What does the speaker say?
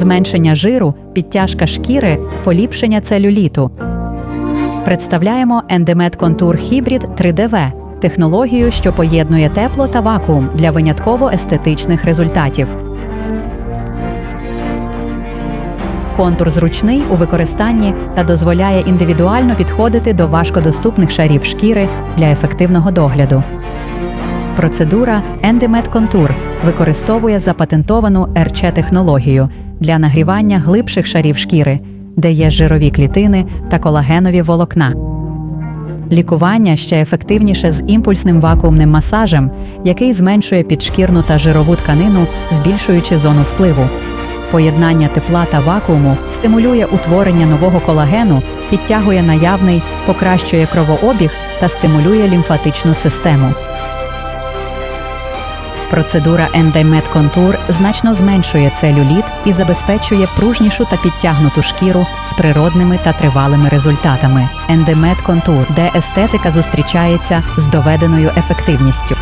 зменшення жиру, підтяжка шкіри, поліпшення целюліту. Представляємо Endemet Contour Hybrid 3DV – технологію, що поєднує тепло та вакуум для винятково естетичних результатів. Контур зручний у використанні та дозволяє індивідуально підходити до важкодоступних шарів шкіри для ефективного догляду. Процедура Endemet Contour використовує запатентовану РЧ-технологію для нагрівання глибших шарів шкіри, де є жирові клітини та колагенові волокна. Лікування ще ефективніше з імпульсним вакуумним масажем, який зменшує підшкірну та жирову тканину, збільшуючи зону впливу. Поєднання тепла та вакууму стимулює утворення нового колагену, підтягує наявний, покращує кровообіг та стимулює лімфатичну систему. Процедура Contour значно зменшує целюліт і забезпечує пружнішу та підтягнуту шкіру з природними та тривалими результатами. Contour, де естетика зустрічається з доведеною ефективністю.